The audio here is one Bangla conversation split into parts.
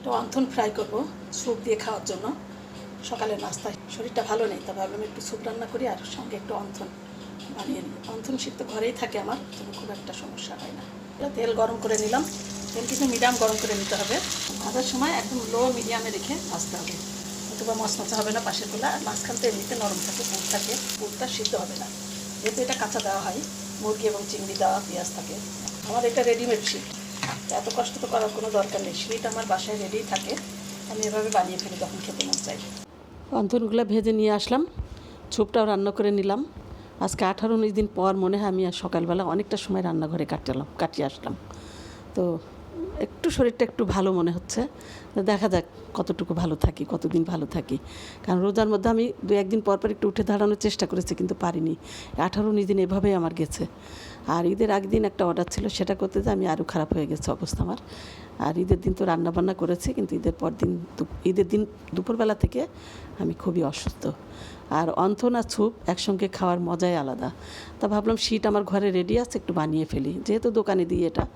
একটু অন্থন ফ্রাই করব, স্যুপ দিয়ে খাওয়ার জন্য। সকালের নাস্তায় শরীরটা ভালো নেই তা ভাবলাম একটু স্যুপ রান্না করি আর সঙ্গে একটু অন্থন বানিয়ে নিই অন্থন শীত তো ঘরেই থাকে আমার, তবে খুব একটা সমস্যা হয় না। এবার তেল গরম করে নিলাম। তেল কিন্তু মিডিয়াম গরম করে নিতে হবে। ভাজার সময় একদম লো মিডিয়ামে রেখে ভাজতে হবে। অথবা মশমচা হবে না পাশেরগুলা আর মাঝখানতে এমনিতে নরম থাকে, পুর থাকে, পুরটা সিদ্ধ হবে না। যেহেতু এটা কাঁচা দেওয়া হয়, মুরগি এবং চিংড়ি দেওয়া, পেঁয়াজ থাকে। আমার এটা রেডিমেড শিট এত কষ্ট তো করার কোনো দরকার নেই। সিঁড়িটা আমার বাসায় রেডি থাকে। আমি এভাবে বানিয়ে ফেলি, তখন খেতে মন চাই অন্তনগুলো ভেজে নিয়ে আসলাম। ছুপটাও রান্না করে নিলাম। আজকে আঠারো উনিশ দিন পর মনে হয় আমি সকালবেলা অনেকটা সময় রান্নাঘরে কাটালাম, কাটিয়ে আসলাম। তো একটু শরীরটা একটু ভালো মনে হচ্ছে। দেখা যাক কতটুকু ভালো থাকি, কতদিন ভালো থাকি। কারণ রোজার মধ্যে আমি দু একদিন পর পর একটু উঠে দাঁড়ানোর চেষ্টা করেছি কিন্তু পারিনি। আঠারো উনিশ দিন এভাবেই আমার গেছে। আর ঈদের আগের দিন একটা অর্ডার ছিল, সেটা করতে যে আমি আরও খারাপ হয়ে গেছে অবস্থা আমার। আর ঈদের দিন তো রান্না বান্না করেছি, কিন্তু ঈদের পর দিন ঈদের দিন দুপুরবেলা থেকে আমি খুবই অসুস্থ। আর অন্থন ছুপ একসঙ্গে খাওয়ার মজাই আলাদা। তা ভাবলাম শীত আমার ঘরে রেডি আছে, একটু বানিয়ে ফেলি। যেহেতু দোকানে দিই এটা।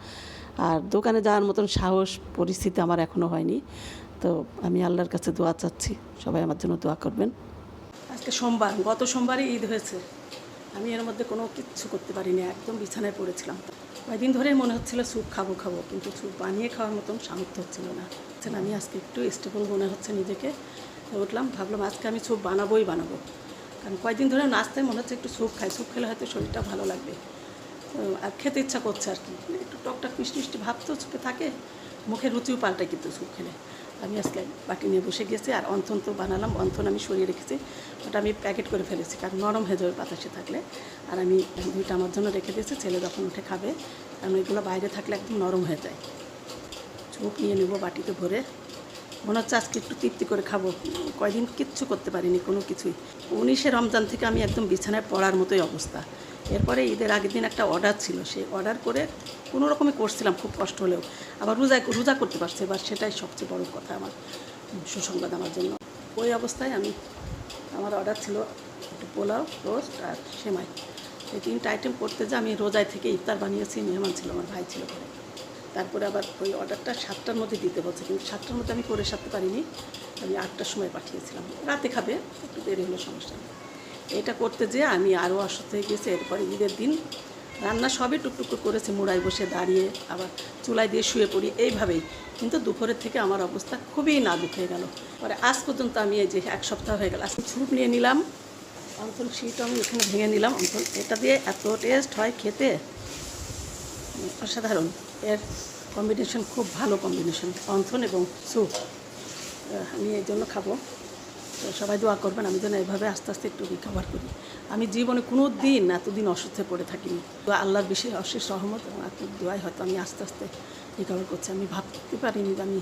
আর দোকানে যাওয়ার মতন সাহস, পরিস্থিতি আমার এখনও হয়নি। তো আমি আল্লাহর কাছে দোয়া চাচ্ছি, সবাই আমার জন্য দোয়া করবেন। আজকে সোমবার, গত সোমবারই ঈদ হয়েছে। আমি এর মধ্যে কোনো কিচ্ছু করতে পারিনি, একদম বিছানায় পড়েছিলাম। কয়েকদিন ধরেই মনে হচ্ছিল স্যুপ খাব খাব, কিন্তু স্যুপ বানিয়ে খাওয়ার মতন সামর্থ্য হচ্ছিল না। হচ্ছে আমি আজকে একটু স্টেবল মনে হচ্ছে নিজেকে। উঠলাম, ভাবলাম আজকে আমি স্যুপ বানাবোই বানাবো। কারণ কয়েকদিন ধরে নাচতে মনে হচ্ছে একটু স্যুপ খাই, স্যুপ খেলে হয়তো শরীরটা ভালো লাগবে। খেতে ইচ্ছা করছে আর কি। একটু টকটক মিষ্টি মিষ্টি ভাব তো সুপে থাকে, মুখে রুচিও পাল্টায় কিন্তু স্যুপ খেলে। আমি আজকে বাটি নিয়ে বসে গেছি আর অন্থন তো বানালাম, অন্থন আমি সরিয়ে রেখেছি, ওটা আমি প্যাকেট করে ফেলেছি কারণ নরম হয়ে যাবে বাতাসে থাকলে। আর আমি দুইটা আমার জন্য রেখে দিয়েছি, ছেলে যখন উঠে খাবে, কারণ এগুলো বাইরে থাকলে একদম নরম হয়ে যায়। চুপ নিয়ে নেব বাটিতে ভরে। মনে হচ্ছে আজকে একটু তৃপ্তি করে খাব। কয়দিন কিচ্ছু করতে পারিনি কোনো কিছুই। উনিশে রমজান থেকে আমি একদম বিছানায় পড়ার মতোই অবস্থা। এরপরে ঈদের আগের দিন একটা অর্ডার ছিল। সেই অর্ডার করে কোনো রকমে করছিলাম, খুব কষ্ট হলেও। আবার রোজা রোজা করতে পারছি, এবার সেটাই সবচেয়ে বড় কথা আমার সুসংবাদ আমার জন্য। ওই অবস্থায় আমি, আমার অর্ডার ছিল একটু পোলাও রোস্ট আর সেমাই। এই তিনটা আইটেম করতে যে আমি রোজায় থেকে ইফতার বানিয়েছি, মেহমান ছিল, আমার ভাই ছিল ঘরে। তারপরে আবার ওই অর্ডারটা সাতটার মধ্যে দিতে বলছে, কিন্তু সাতটার মধ্যে আমি করে সারতে পারিনি। আমি আটটার সময় পাঠিয়েছিলাম। রাতে খাবে, একটু দেরি হলো, সমস্যা নেই। এটা করতে যেয়ে আমি আরও অসুস্থ হয়ে গেছি। এরপরে ঈদের দিন রান্না সবই টুকটুক করে করেছি, মুড়ায় বসে দাঁড়িয়ে আবার চুলায় দিয়ে শুয়ে পড়ি, এইভাবেই। কিন্তু দুপুরের থেকে আমার অবস্থা খুবই নাজুক হয়ে গেল। পরে আজ পর্যন্ত আমি এই যে এক সপ্তাহ হয়ে গেল, আজকে ছুপ নিয়ে নিলাম অন্তল শীত আমি এখানে ভেঙে নিলাম অন্তল এটা দিয়ে এত টেস্ট হয় খেতে। অসাধারণ, এর কম্বিনেশন খুব ভালো কম্বিনেশন অন্থন এবং স্যুপ। আমি এই জন্য খাব। তো সবাই দোয়া করবেন, আমি যেন এভাবে আস্তে আস্তে একটু রিকভার করি। আমি জীবনে কোনো দিন এতদিন অসুস্থ পড়ে থাকিনি। তো আল্লাহর বিশেষ অশেষ সহমত এবং আপনার দোয়াই হয়তো আমি আস্তে আস্তে রিকভার করছি। আমি ভাবতে পারিনি যে আমি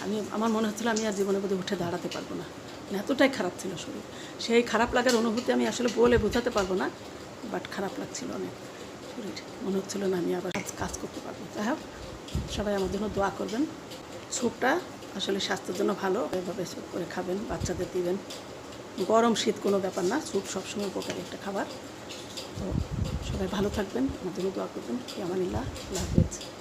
আমি, আমার মনে হচ্ছিল আমি আর জীবনে বোধহয় উঠে দাঁড়াতে পারব না। মানে এতটাই খারাপ ছিল শরীর। সেই খারাপ লাগার অনুভূতি আমি আসলে বলে বোঝাতে পারব না বাট খারাপ লাগছিল অনেক শরীর। মনে হচ্ছিল না আমি আবার কাজ- করতে পারব। যাই হোক, সবাই আমার জন্য দোয়া করবেন। স্যুপটা আসলে স্বাস্থ্যের জন্য ভালো, এভাবে স্যুপ করে খাবেন, বাচ্চাদের দিবেন। গরম শীত কোনো ব্যাপার না, স্যুপ সবসময় উপকারী একটা খাবার। তো সবাই ভালো থাকবেন আমার জন্য দোয়া করবেন। আমার আল্লাহ হাফেজ।